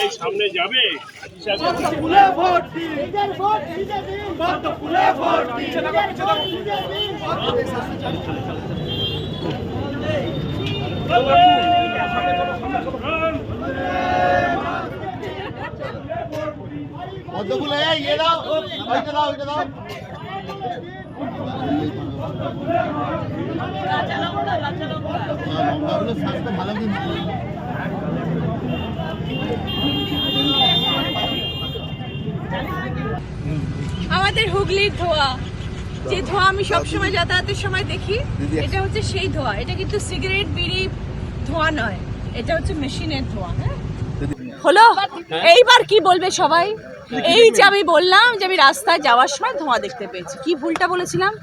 এই সামনে যাবে? পদ্মফুল ইয়ে দাও ওইটা দাও ওইটা দাও। লঙ্কাগুলো স্বাস্থ্য ভালো কিন্তু আমাদের হুগলির ধোয়া। যে ধোয়া আমি সবসময় যাতায়াতের সময় দেখি এটা হচ্ছে সেই ধোয়া। এটা কিন্তু সিগারেট বিড়ি ধোয়া নয়। এটা হচ্ছে মেশিনের ধোয়া হ্যাঁ? হলো? এইবার কি বলবে সবাই? এই যে আমি বললাম যে আমি রাস্তায় যাওয়ার সময় ধোঁয়া দেখতে পেয়েছি। কি ভুলটা বলেছিলাম?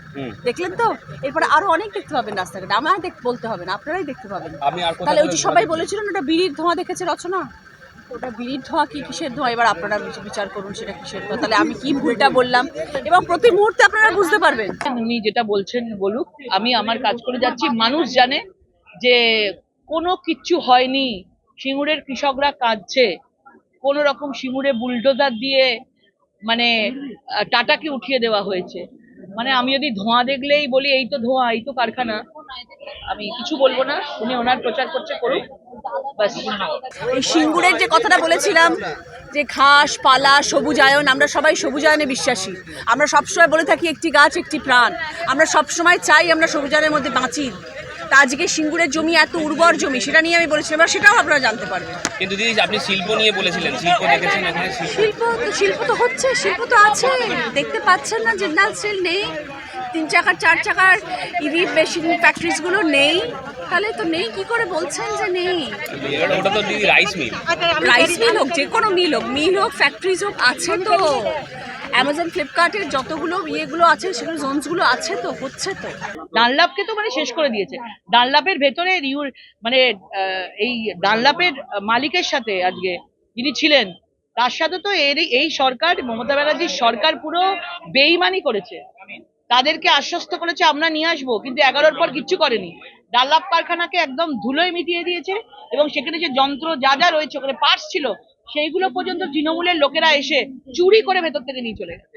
দেখলেন তো? এরপরে আরও অনেক দেখতে পাবেন রাস্তাঘাটে। আমার দেখ বলতে হবে না আপনারাই দেখতে পাবেন। আমি আর তাহলে ওই যে সবাই বলেছিলেন ওটা বিড়ির ধোঁয়া দেখেছে রচনা? ওটা বিড়ির ধোঁয়া কি কিসের ধোঁয়া? এবার আপনারা বিচ- বিচার করুন সেটা কিসের ধোঁয়া। তাহলে আমি কি ভুলটা বললাম? এবং প্রতি মুহূর্তে আপনারা বুঝতে পারবেন। উনি যেটা বলছেন বলুক আমি আমার কাজ করে যাচ্ছি। মানুষ জানে যে কোনো কিচ্ছু হয়নি। সিঙ্গুরের কৃষকরা কাঁদছে। কোনো রকম সিঙ্গুরে বুলডোজার দিয়ে মানে টাটাকে উঠিয়ে দেওয়া হয়েছে। মানে আমি যদি ধোঁয়া দেখলেই বলি, এই তো ধোঁয়া, এই তো কারখানা। আমি কিছু বলব না, উনি ওনার প্রচার করছে, করুক। সিঙ্গুরের যে কথাটা বলেছিলাম, যে ঘাস, পালা, সবুজায়ন, আমরা সবাই সবুজায়নে বিশ্বাসী। আমরা সবসময় বলে থাকি, একটি গাছ, একটি প্রাণ। আমরা সবসময় চাই আমরা সবুজায়নের মধ্যে বাঁচি। তা আজকে সিঙ্গুরের জমি এত উর্বর জমি সেটা নিয়ে আমি বলেছিলাম এবার সেটাও আপনারা জানতে পারবেন। কিন্তু দিদি আপনি শিল্প নিয়ে বলেছিলেন শিল্প দেখেছেন এখানে শিল্প? শিল্প তো হচ্ছে শিল্প তো আছে। দেখতে পাচ্ছেন না জিন্দাল স্টিল নেই। তিন চাকার চার চাকার ইভি মেশিন ফ্যাক্টরিজগুলো নেই। তাহলে তো নেই কি করে বলছেন যে নেই? ওটা তো দিদি রাইস মিল রাইস মিল হোক যে কোনো মিল হোক মিল হোক ফ্যাক্টরিজ হোক আছে তো। অ্যামাজন ফ্লিপকার্টের যতগুলো ইয়েগুলো আছে সেগুলো জোনসগুলো আছে তো হচ্ছে তো। ডানলাপকে তো মানে শেষ করে দিয়েছে। ডানলাপের ভেতরে রিউ- মানে আহ, এই ডানলাপের মালিকের সাথে আজকে যিনি ছিলেন তার সাথে তো এর এই সরকার মমতা ব্যানার্জির সরকার পুরো বেইমানি করেছে। তাদেরকে আশ্বস্ত করেছে, আমরা নিয়ে আসব। কিন্তু এগারোর পর কিচ্ছু করেনি। ডাল্লাপ কারখানাকে একদম ধুলোয় মিটিয়ে দিয়েছে এবং সেখানে যে যন্ত্র যা যা রয়েছে, ওখানে পার্টস ছিল, সেইগুলো পর্যন্ত তৃণমূলের লোকেরা এসে চুরি করে ভেতর থেকে নিয়ে চলে গেছে।